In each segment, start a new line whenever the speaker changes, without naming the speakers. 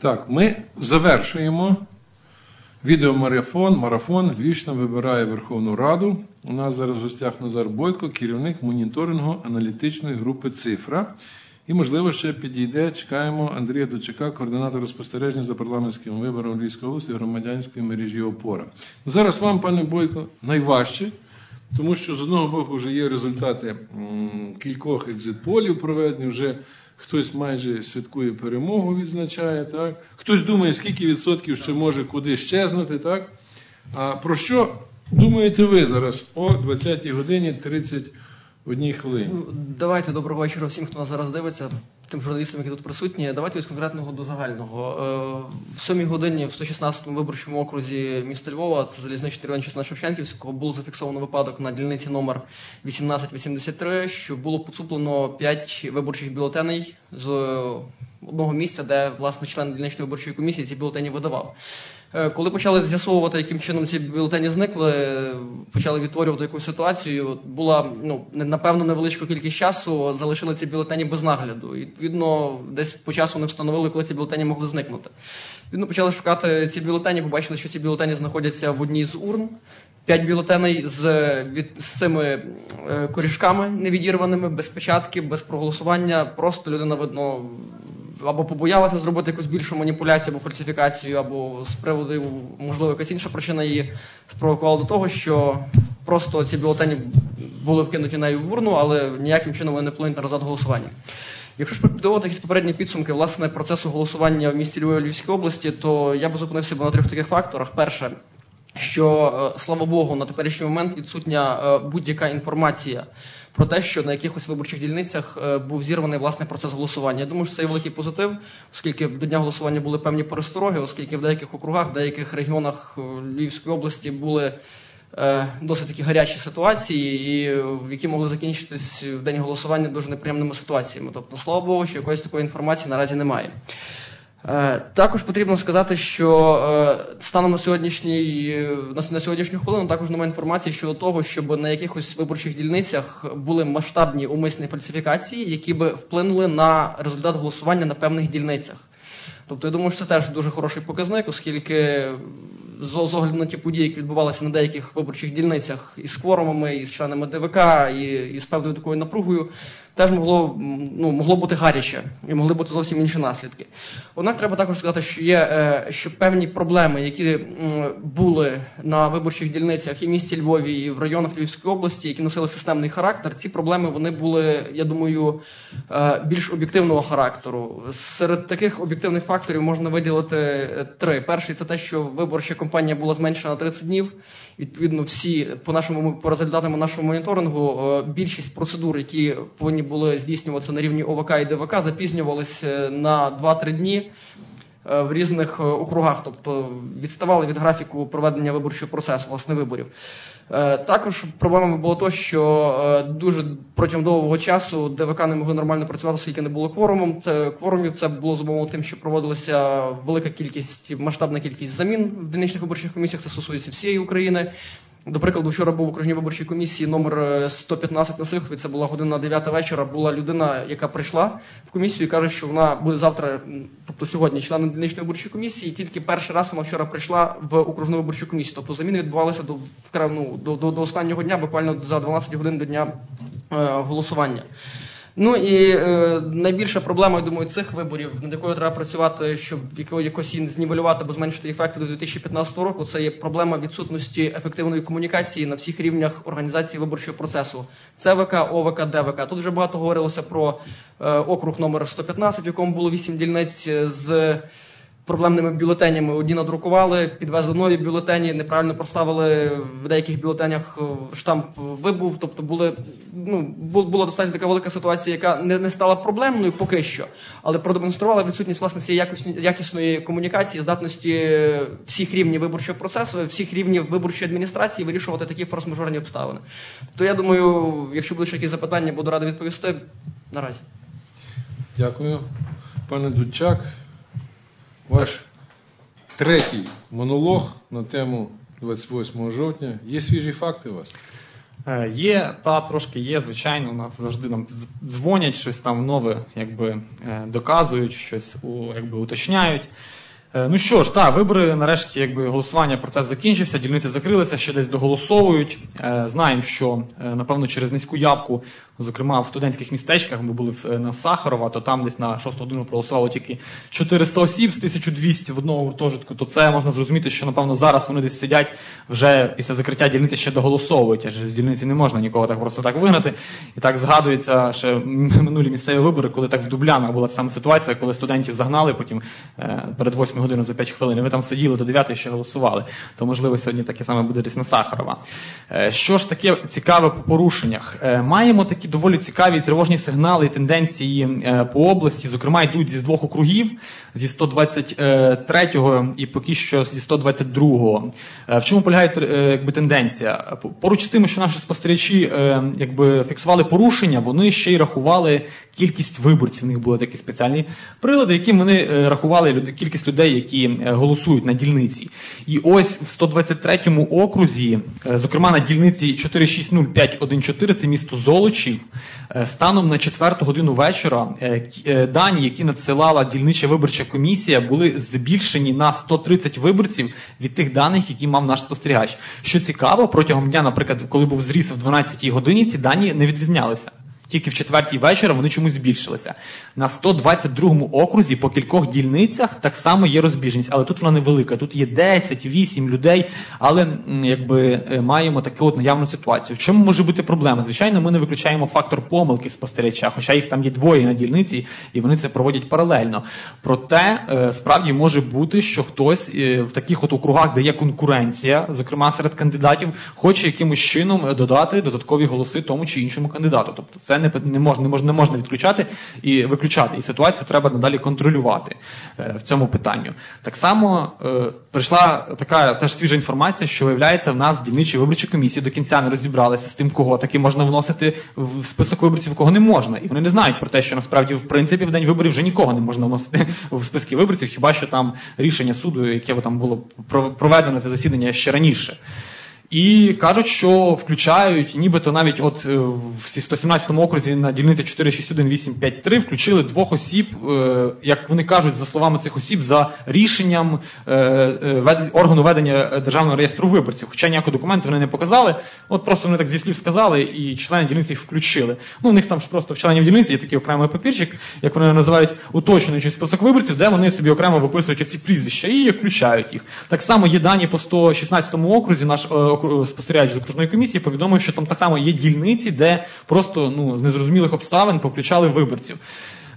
Так, ми завершуємо відеомарафон. Марафон Львівщина вибирає Верховну Раду. У нас зараз в гостях Назар Бойко, керівник моніторингу аналітичної групи Цифра. І, можливо, ще підійде. Чекаємо Андрія Дочака, координатора спостереження за парламентським вибором Львівської області громадянської мережі ОПОРА. Зараз вам, пане Бойко, найважче, тому що з одного боку вже є результати кількох екзитполів проведені, вже хтось майже святкує перемогу, відзначає, так? хтось думає, скільки відсотків ще може куди щезнути. Так? А про що думаєте ви зараз о 20 годині 31 хвилині?
Давайте доброго вечора всім, хто нас зараз дивиться, тим журналістам, які тут присутні. Давайте від конкретного до загального. Е, В сьомій годині в 116-му виборчому окрузі міста Львова, це залізничний район чесна Шевченківського, було зафіксовано випадок на дільниці номер 1883, що було поцуплено 5 виборчих бюлетеней з одного місця, де власне член дільничної виборчої комісії ці бюлетені видавав. Е, Коли почали з'ясовувати, яким чином ці бюлетені зникли, е, почали відтворювати якусь ситуацію. Була ну напевно невеличка кількість часу, залишили ці бюлетені без нагляду. І відповідно, десь по часу не встановили, коли ці бюлетені могли зникнути. Відповідно, почали шукати ці бюлетені, побачили, що ці бюлетені знаходяться в одній з урн. П'ять бюлетеней з, від, з цими е, корішками невідірваними, без печатки, без проголосування. Просто людина видно або побоялася зробити якусь більшу маніпуляцію або фальсифікацію, або з приводу, можливо, якась інша причина її спровокувала до того, що просто ці бюлетені були вкинуті нею в урну, але ніяким чином вони не вплинуть на результат голосування. Якщо ж підводити якісь попередні підсумки власне процесу голосування в місті Львові Львівській області, то я би зупинився на трьох таких факторах. Перше, що е, слава Богу, на теперішній момент відсутня е, будь-яка інформація про те, що на якихось виборчих дільницях е, був зірваний власне процес голосування. Я думаю, що це є великий позитив, оскільки до дня голосування були певні перестороги, оскільки в деяких округах, в деяких регіонах е, Львівської області були. е, Досить такі гарячі ситуації, і які могли закінчитись в день голосування дуже неприємними ситуаціями. Тобто, слава Богу, що якоїсь такої інформації наразі немає. Е, Також потрібно сказати, що е, станом на сьогоднішній е, на сьогоднішню хвилину також немає інформації щодо того, щоб на якихось виборчих дільницях були масштабні умисні фальсифікації, які би вплинули на результат голосування на певних дільницях. Тобто, я думаю, що це теж дуже хороший показник, оскільки з огляду на ті події, які відбувалися на деяких виборчих дільницях із кворумами, і з членами ДВК, і з певною такою напругою, теж могло, ну, могло бути гаряче і могли бути зовсім інші наслідки. Однак треба також сказати, що є е, що певні проблеми, які були на виборчих дільницях і в місті Львові, і в районах Львівської області, які носили системний характер, ці проблеми вони були, я думаю, е, більш об'єктивного характеру. Серед таких об'єктивних факторів можна виділити е, три. Перший це те, що виборча кампанія була зменшена на 30 днів. Відповідно, всі по нашому по результатам нашого моніторингу е, більшість процедур, які повинні були здійснюватися на рівні ОВК і ДВК, запізнювалися на 2-3 дні. е, в різних е, округах, тобто відставали від графіку проведення виборчого процесу, власне, виборів. Е, Також проблемами було то, що е, дуже протягом довгого часу ДВК не могли нормально працювати, оскільки не було кворумом. Це кворумів це було зумовлено тим, що проводилася велика кількість, масштабна кількість замін в дільничних виборчих комісіях. Це стосується всієї України. До прикладу, вчора був в окружній виборчій комісії номер е, 115 на Сихові. Це була година 9 вечора. Була людина, яка прийшла в комісію і каже, що вона буде завтра, тобто сьогодні, членом дільничної виборчої комісії. І тільки перший раз вона вчора прийшла в окружну виборчу комісію. Тобто заміни відбувалися до ну, до, до, до останнього дня, буквально за 12 годин до дня е, голосування. Ну і е, найбільша проблема, я думаю, цих виборів, над якою треба працювати, щоб яко- якось її знівелювати або зменшити ефекти до 2015 року, це є проблема відсутності ефективної комунікації на всіх рівнях організації виборчого процесу. ЦВК, ОВК, ДВК. Тут вже багато говорилося про е, округ номер 115, в якому було 8 дільниць з проблемними бюлетенями. Одні надрукували, підвезли нові бюлетені, неправильно проставили в деяких бюлетенях е, штамп вибув. Тобто були, ну, була достатньо така велика ситуація, яка не, не стала проблемною поки що, але продемонструвала відсутність власне цієї якісної, якісної комунікації, здатності всіх рівнів виборчого процесу, всіх рівнів виборчої адміністрації вирішувати такі форс-мажорні обставини. То я думаю, якщо будуть якісь запитання, буду радий відповісти. Наразі.
Дякую. Пане Дудчак, ваш третій монолог на тему 28 жовтня. Є свіжі факти у вас?
Е, Є, та трошки є, звичайно, у нас завжди нам дзвонять, щось там нове, якби е, доказують, щось якби уточняють. Е, Ну що ж, так, вибори нарешті, якби голосування, процес закінчився, дільниці закрилися, ще десь доголосовують. Знаємо, що напевно через низьку явку, зокрема в студентських містечках, ми були е, на Сахарова, то там десь на 6 годину проголосувало тільки 400 осіб з 1200 в одного гуртожитку. То це можна зрозуміти, що напевно зараз вони десь сидять вже після закриття дільниці ще доголосовують, адже з дільниці не можна нікого так просто так вигнати. І так згадується ще минулі місцеві вибори, коли так в Дублянах була саме ситуація, коли студентів загнали потім е, перед 8 годиною за 5 хвилин. І ви там сиділи до 9 і ще голосували. То можливо сьогодні таке саме буде десь на Сахарова. Е, Що ж таке цікаве по порушеннях? Маємо такі доволі цікаві тривожні сигнали і тенденції е, по області. Зокрема, йдуть зі двох округів зі 123-го і поки що зі 122-го. Е, В чому полягає е, якби, тенденція? Поруч з тим, що наші спостерігачі якби, фіксували порушення, вони ще й рахували кількість виборців. У них були такі спеціальні прилади, яким вони рахували кількість людей, які голосують на дільниці. І ось в 123-му окрузі, е, зокрема на дільниці 4605514, це місто Золочів, е, станом на четверту годину вечора е, е, дані, які надсилала дільнича виборча комісія, були збільшені на 130 виборців від тих даних, які мав наш спостерігач. Що цікаво, протягом дня, наприклад, коли був зріс в 12 годині, ці дані не відрізнялися. Тільки в четвертій вечора вони чомусь збільшилися. На 122-му окрузі по кількох дільницях так само є розбіжність, але тут вона невелика. Тут є 10-8 людей, але якби е, маємо таку от наявну ситуацію. В чому може бути проблема? Звичайно, ми не виключаємо фактор помилки спостерігача, хоча їх там є двоє на дільниці, і вони це проводять паралельно. Проте е, справді може бути, що хтось е, в таких от округах, де є конкуренція, зокрема серед кандидатів, хоче якимось чином додати додаткові голоси тому чи іншому кандидату. Тобто це не, не можна, не можна, не можна відключати і виключати. І ситуацію треба надалі контролювати е, в цьому питанню. Так само е, прийшла така теж свіжа інформація, що виявляється, в нас дільничі виборчі комісії до кінця не розібралися з тим, кого таки можна вносити в список виборців, кого не можна. І вони не знають про те, що насправді в принципі в день виборів вже нікого не можна вносити в списки виборців, хіба що там рішення суду, яке там було про- проведено це засідання ще раніше. І кажуть, що включають, нібито навіть от е, в 117 окрузі на дільниці 461853 включили двох осіб, е, як вони кажуть, за словами цих осіб, за рішенням е, органу ведення державного реєстру виборців. Хоча ніякого документу вони не показали. От просто вони так зі слів сказали, і члени дільниці їх включили. Ну, у них там ж просто в членів дільниці є такий окремий папірчик, як вони називають уточнюючий список виборців, де вони собі окремо виписують оці прізвища і включають їх. Так само є дані по 116 окрузі. Наш спостерігач з окружної комісії повідомив, що там так само є дільниці, де просто ну з незрозумілих обставин повключали виборців.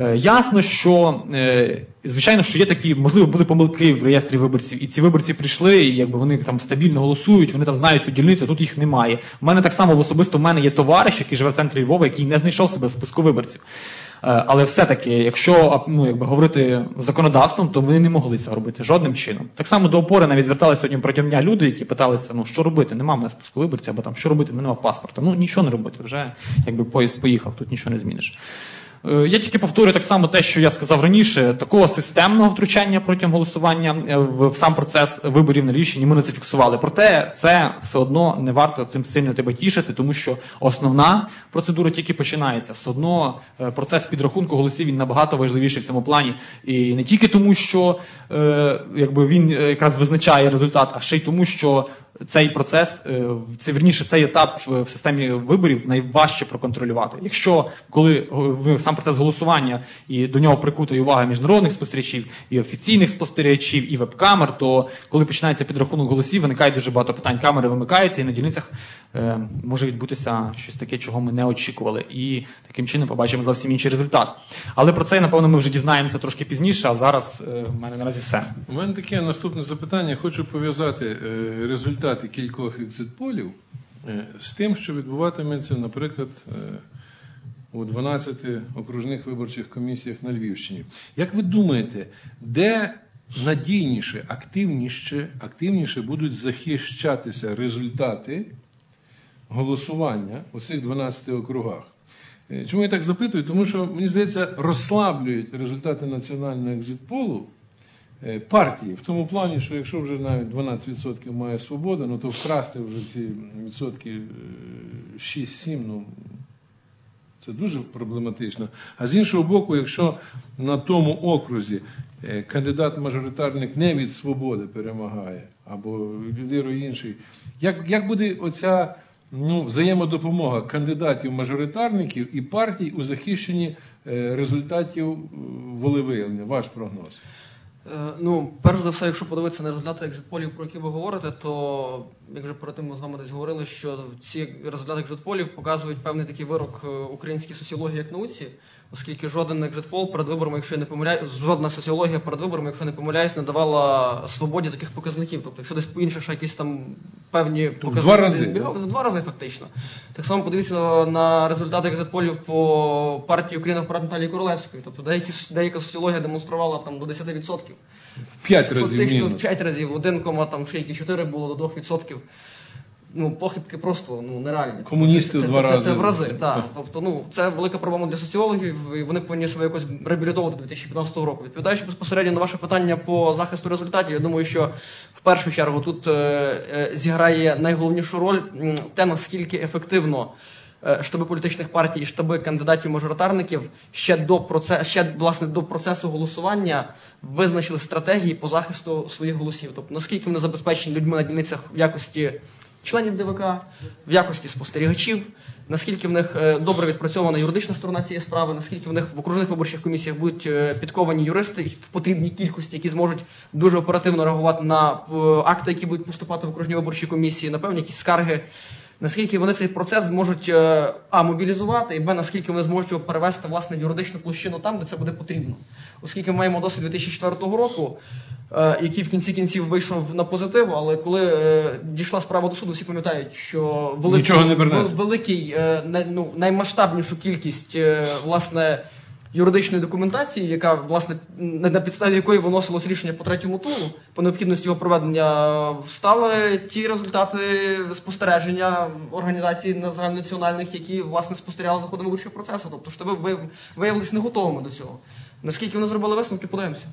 Е, Ясно, що е, звичайно, що є такі, можливо, були помилки в реєстрі виборців, і ці виборці прийшли, і якби вони там стабільно голосують, вони там знають цю дільницю, а тут їх немає. У мене так само особисто в мене є товариш, який живе в центрі Львова, який не знайшов себе в списку виборців. Е, Але все-таки, якщо ну, якби говорити законодавством, то вони не могли цього робити жодним чином. Так само до опори навіть зверталися сьогодні протягом дня люди, які питалися, ну що робити, нема в мене списку виборців, або там що робити, нема паспорта. Ну нічого не робити, вже якби поїзд поїхав, тут нічого не зміниш. Е, Я тільки повторюю так само те, що я сказав раніше, такого системного втручання протягом голосування е, в сам процес виборів на Львівщині ми не зафіксували. Проте це все одно не варто цим сильно тебе тішити, тому що основна процедура тільки починається. Все одно е, процес підрахунку голосів він набагато важливіший в цьому плані. І не тільки тому, що якби він якраз визначає результат, а ще й тому, що цей процес, е, це вірніше, цей етап в системі виборів найважче проконтролювати. Якщо коли сам процес голосування і до нього прикута увага міжнародних спостерігачів, і офіційних спостерігачів, і веб-камер, то коли починається підрахунок голосів, виникає дуже багато питань. Камери вимикаються, і на дільницях е, може відбутися щось таке, чого ми не очікували. І таким чином побачимо зовсім інший результат. Але про це, напевно, ми вже дізнаємося трошки пізніше, а зараз е, в мене наразі все.
У мене таке наступне запитання. Хочу пов'язати е, результати кількох екзитполів е, з тим, що відбуватиметься, наприклад, е, у 12 окружних виборчих комісіях на Львівщині. Як ви думаєте, де надійніше, активніше, активніше будуть захищатися результати голосування у цих 12 округах? Е, Чому я так запитую? Тому що, мені здається, розслаблюють результати національного екзитполу партії. В тому плані, що якщо вже навіть 12% має свобода, ну то вкрасти вже ці відсотки е, 6-7, ну це дуже проблематично. А з іншого боку, якщо на тому окрузі е, кандидат-мажоритарник не від свободи перемагає, або лідиро інший, як, як буде оця ну, взаємодопомога кандидатів-мажоритарників і партій у захищенні е, результатів е, волевиявлення? Ваш прогноз?
Е, Ну, перш за все, якщо подивитися на результати екзитполів, про які ви говорите, то як вже перед тим ми з вами десь говорили, що ці результати екзитполів показують певний такий вирок е, українській соціології як науці, оскільки жоден екзитпол перед виборами, якщо я не помиляюсь, жодна соціологія перед виборами, якщо не помиляюсь, не давала свободі таких показників. Тобто, якщо десь по інших якісь там певні
в два рази,
збігали, в два рази фактично. Так само подивіться на, результати екзитполів по партії Україна вперед Наталії Королевської. Тобто деякі деяка соціологія демонструвала там до 10%.
В п'ять разів
Фактично в
мінус.
5 разів, 1, там скільки 4 було до 2%. Ну, похибки просто ну, нереальні.
Комуністи
це,
в
це,
два
це,
рази.
Це в рази, так. Тобто, ну, це велика проблема для соціологів, і вони повинні себе якось реабілітовувати 2015 року. Відповідаючи безпосередньо на ваше питання по захисту результатів, я думаю, що в першу чергу тут е, е, зіграє найголовнішу роль м, те, наскільки ефективно штаби політичних партій і штаби кандидатів-мажоритарників ще до процесу, ще власне до процесу голосування визначили стратегії по захисту своїх голосів. Тобто наскільки вони забезпечені людьми на дільницях в якості членів ДВК, в якості спостерігачів, наскільки в них е, добре відпрацьована юридична сторона цієї справи, наскільки в них в окружних виборчих комісіях будуть е, підковані юристи в потрібній кількості, які зможуть дуже оперативно реагувати на е, акти, які будуть поступати в окружні виборчі комісії, на певні якісь скарги. Наскільки вони цей процес зможуть е, а мобілізувати, і б наскільки вони зможуть його перевести власне в юридичну площину там, де це буде потрібно, оскільки ми маємо досвід 2004 року, е, який в кінці кінців вийшов на позитив, але коли е, дійшла справа до суду, всі пам'ятають, що великий,
Нічого не
великий е, най- ну, наймасштабнішу кількість е, власне. Юридичної документації, яка власне на підставі якої виносилось рішення по третьому туру, по необхідності його проведення встали ті результати спостереження організацій на- загальнонаціональних, які власне спостерігали за ходом виборчого процесу. Тобто штаби ви- виявилися не готовими до цього. Наскільки вони зробили висновки, подивимося.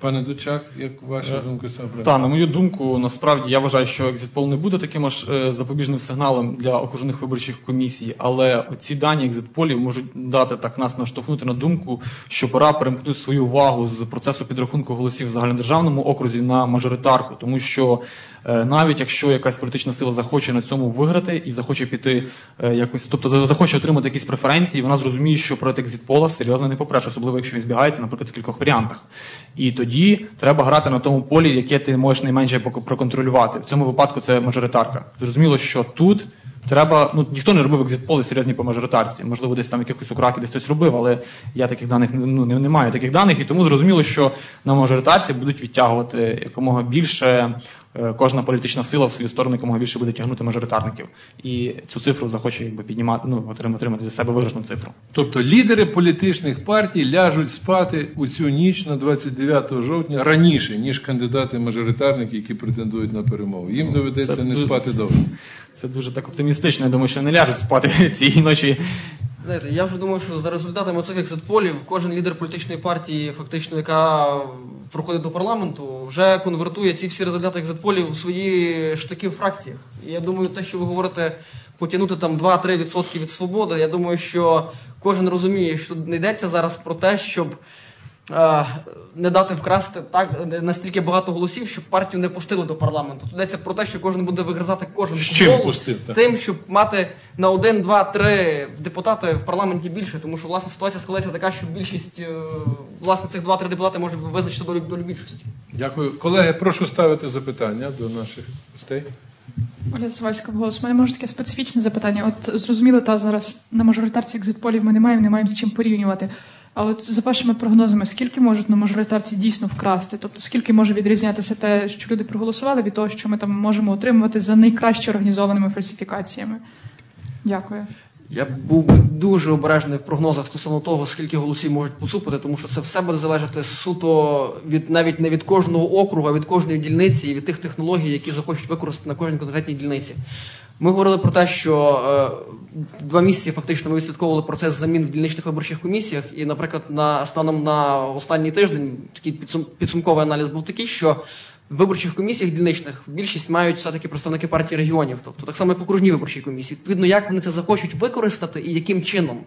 Пане Дучак, як ваша
Е,
думка Сабра?
Та, на мою думку, насправді я вважаю, що екзитпол не буде таким аж е, запобіжним сигналом для окружних виборчих комісій, але ці дані екзитполів можуть дати так нас наштовхнути на думку, що пора перемкнути свою увагу з процесу підрахунку голосів в загальнодержавному окрузі на мажоритарку, тому що навіть якщо якась політична сила захоче на цьому виграти і захоче піти е, якось, тобто захоче отримати якісь преференції, вона зрозуміє, що проти екзитпола серйозно не попреш, особливо якщо він збігається, наприклад, в кількох варіантах. І тоді треба грати на тому полі, яке ти можеш найменше проконтролювати. В цьому випадку це мажоритарка. Зрозуміло, що тут треба. Ну ніхто не робив екзитполи серйозні по мажоритарці. Можливо, десь там якихось украки десь хтось робив, але я таких даних ну, не, не маю таких даних, і тому зрозуміло, що на мажоритарці будуть відтягувати якомога більше. Е, Кожна політична сила в свою сторону якомога більше буде тягнути мажоритарників, і цю цифру захоче якби піднімати, ну отримати, для себе виграшну цифру.
Тобто лідери політичних партій ляжуть спати у цю ніч на 29 жовтня раніше, ніж кандидати-мажоритарники, які претендують на перемогу. Їм доведеться
Це
не
дуже-
спати довго.
Це дуже так оптимістично. Я думаю, що не ляжуть спати цієї ночі.
Знаєте, я вже думаю, що за результатами цих екзитполів кожен лідер політичної партії, фактично, яка проходить до парламенту, вже конвертує ці всі результати екзитполів в свої штики в фракціях. І я думаю, те, що ви говорите, потягнути там 2-3% від свободи, я думаю, що кожен розуміє, що не йдеться зараз про те, щоб. Не дати вкрасти так настільки багато голосів, щоб партію не пустили до парламенту. Тут йдеться про те, що кожен буде вигризати кожен
З чим
голос
пустити?
з тим, щоб мати на один, два, три депутати в парламенті більше, тому що власне ситуація складається така, що більшість е, власне цих два-три депутати може визначити долю, долю більшості.
Дякую. Колеги, прошу ставити запитання до наших гостей.
Оля Завальська в голос. У мене може таке специфічне запитання. От зрозуміло, та зараз на мажоритарці екзитполів ми не маємо, не маємо з чим порівнювати. А от за вашими прогнозами, скільки можуть на мажоритарці дійсно вкрасти? Тобто скільки може відрізнятися те, що люди проголосували, від того, що ми там можемо отримувати за найкраще організованими фальсифікаціями? Дякую.
Я був би дуже обережний в прогнозах стосовно того, скільки голосів можуть поцупити, тому що це все буде залежати суто від навіть не від кожного округу, а від кожної дільниці і від тих технологій, які захочуть використати на кожній конкретній дільниці. Ми говорили про те, що е, два місяці фактично ми відслідковували процес замін в дільничних виборчих комісіях. І, наприклад, на станом на останній тиждень такий підсум, підсумковий аналіз був такий, що в виборчих комісіях дільничних більшість мають все-таки представники партії регіонів, тобто так само як в окружній виборчій комісії. Відповідно, як вони це захочуть використати і яким чином.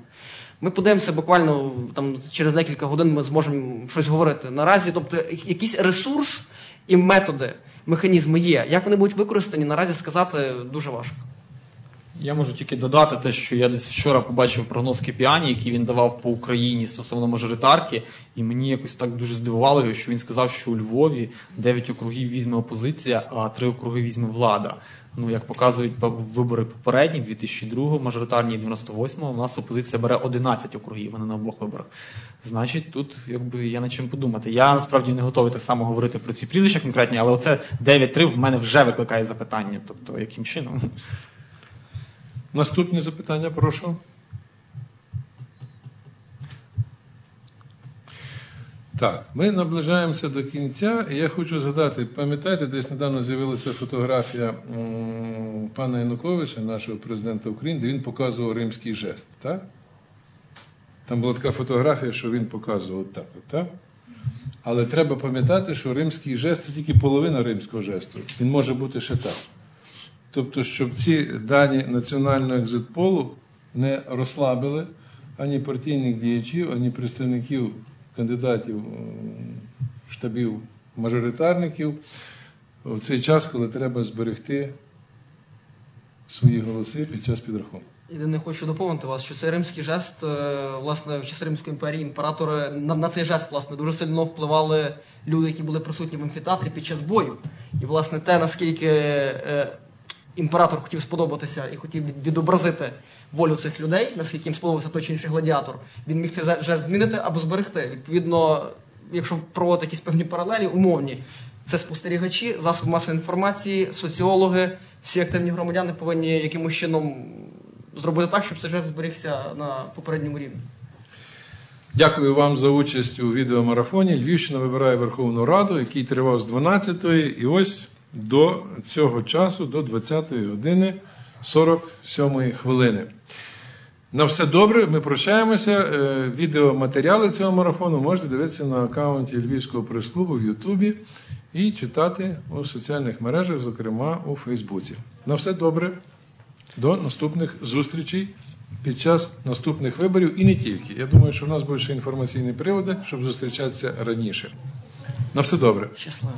Ми подивимося буквально там через декілька годин ми зможемо щось говорити. Наразі, тобто, якийсь ресурс і методи, механізми є. Як вони будуть використані, наразі сказати дуже важко.
Я можу тільки додати те, що я десь вчора побачив прогноз Кіпіані, який він давав по Україні стосовно мажоритарки, і мені якось так дуже здивувало, його, що він сказав, що у Львові 9 округів візьме опозиція, а 3 округи візьме влада. Ну, як показують вибори попередні, 2002 мажоритарні і 98-го, у нас опозиція бере 11 округів, вони на обох виборах. Значить, тут якби є над чим подумати. Я насправді не готовий так само говорити про ці прізвища конкретні, але оце 9-3 в мене вже викликає запитання. Тобто, яким чином?
Наступні запитання, прошу. Так, ми наближаємося до кінця, я хочу згадати, пам'ятаєте, десь недавно з'явилася фотографія пана Януковича, нашого президента України, де він показував римський жест. Так? Там була така фотографія, що він показував так. так? Але треба пам'ятати, що римський жест це тільки половина римського жесту. Він може бути ще так. Тобто, щоб ці дані національного екзитполу не розслабили ані партійних діячів, ані представників кандидатів штабів мажоритарників в цей час, коли треба зберегти свої голоси під час підрахунку.
Єдине хочу доповнити вас, що цей римський жест, е, власне, в часи Римської імперії імператори на, на цей жест власне дуже сильно впливали люди, які були присутні в амфітеатрі під час бою. І власне те, наскільки е, імператор хотів сподобатися і хотів відобразити волю цих людей, наскільки їм сподобався той чи інший гладіатор, він міг зе- жест змінити або зберегти. Відповідно, якщо проводити якісь певні паралелі, умовні, це спостерігачі, засоби масової інформації, соціологи, всі активні громадяни повинні якимось чином зробити так, щоб цей жест зберігся на попередньому рівні.
Дякую вам за участь у відеомарафоні. Львівщина вибирає Верховну Раду, який тривав з 12-ї і ось до цього часу, до 20-ї години 47-ї хвилини. На все добре, ми прощаємося. Е, Відеоматеріали цього марафону можете дивитися на аккаунті Львівського прес-клубу в Ютубі і читати у соціальних мережах, зокрема у Фейсбуці. На все добре. До наступних зустрічей під час наступних виборів і не тільки. Я думаю, що в нас будуть ще інформаційні приводи, щоб зустрічатися раніше. На все добре.
Щасливо.